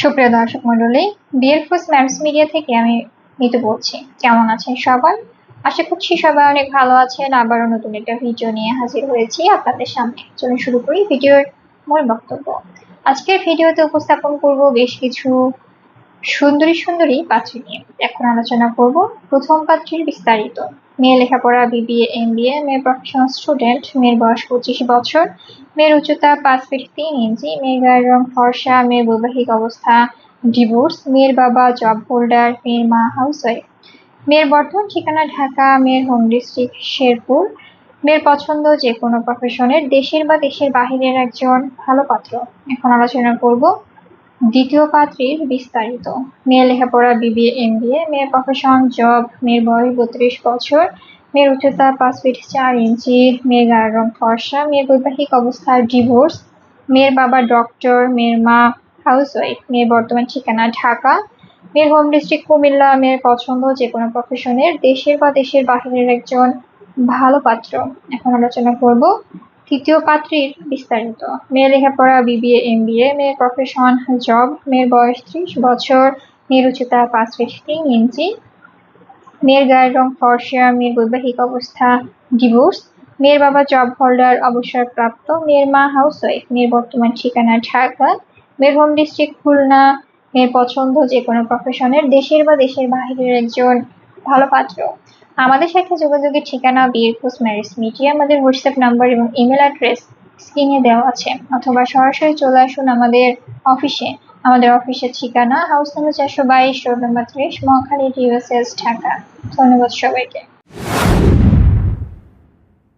সুপ্রিয় দর্শক মন্ডলী বিএল ফুস ম্যামস মিডিয়া থেকে আমি মিতু বলছি। কেমন আছেন সবাই? আশা করছি সবাই অনেক ভালো আছেন। আবারও নতুন একটা ভিডিও নিয়ে হাজির হয়েছি আপনাদের সামনে। চলুন শুরু করি ভিডিওর মূল বক্তব্য। আজকের ভিডিওতে উপস্থাপন করব বেশ কিছু সুন্দরী সুন্দরী পাত্রী নিয়ে এখন আলোচনা করব প্রথম পাত্রীর বিস্তারিত। মেয়ে লেখাপড়া, বিবিএ এম বি এ মেয়ের প্রফেশনাল স্টুডেন্ট মেয়ের বয়স পঁচিশ বছর, মেয়ের উচ্চতা পাঁচ ফিট তিন ইঞ্চি, মেয়ের গায়ের রং ফর্সা, মেয়ের বৈবাহিক অবস্থা ডিভোর্স মেয়ের বাবা জব হোল্ডার মেয়ের মা হাউস ওয়াইফ মেয়ের বর্তমান ঠিকানা ঢাকা, মেয়ের হোম ডিস্ট্রিক্ট শেরপুর। মেয়ের পছন্দ যে কোনো প্রফেশনের দেশের বা দেশের বাহিরের একজন ভালো পাত্র। এখন আলোচনা করব দ্বিতীয় পাত্রীর বিস্তারিত। মেয়ে লেখাপড়া, বিবিএ এ মেয়ের প্রফেশন জব মেয়ের বয়স বত্রিশ বছর, মেয়ের উচ্চতা পাঁচ ফিট চার ইঞ্চি, মেয়ের গায়ের রং ফর্সা, মেয়ের বৈবাহিক অবস্থা ডিভোর্স মেয়ের বাবা ডক্টর মেয়ের মা হাউস ওয়াইফ মেয়ের বর্তমান ঠিকানা ঢাকা, মেয়ের হোম ডিস্ট্রিক্ট কুমিল্লা, মেয়ের পছন্দ যে কোনো প্রফেশনের দেশের বা দেশের বাহিরের একজন ভালো পাত্র। এখন আলোচনা করব তৃতীয় পাত্রীর বিস্তারিত। মেয়ে লেখাপড়া, বিবিএ এম বি এ মেয়ের প্রফেশন জব মেয়ের বয়স ত্রিশ বছর, মেয়ের উচ্চতা পাঁচ ফিট তিন ইঞ্চি, মেয়ের গায়ের রং ফর্সা, মেয়ের বৈবাহিক অবস্থা ডিভোর্স, মেয়ের বাবা জব হোল্ডার অবসরপ্রাপ্ত, মেয়ের মা হাউস ওয়াইফ মেয়ের বর্তমান ঠিকানা ঢাকা, মেয়ের হোম ডিস্ট্রিক্ট খুলনা, মেয়ের পছন্দ যে কোনো প্রফেশনের দেশের বা দেশের বাহিরের একজন ভালো পাত্র। আমাদের সাথে যোগাযোগের ঠিকানা, বিয়ের ম্যারিস মিডিয়া আমাদের হোয়াটসঅ্যাপ নাম্বার এবং ইমেল অ্যাড্রেস স্ক্রিনে দেওয়া আছে। অথবা সরাসরি চলে আসুন আমাদের অফিসে আমাদের অফিসের ঠিকানা হাউস নাম্বার চারশো বাইশ রোড নাম্বার ত্রিশ মহাখালী ডিওএসএস ঢাকা। ধন্যবাদ সবাইকে।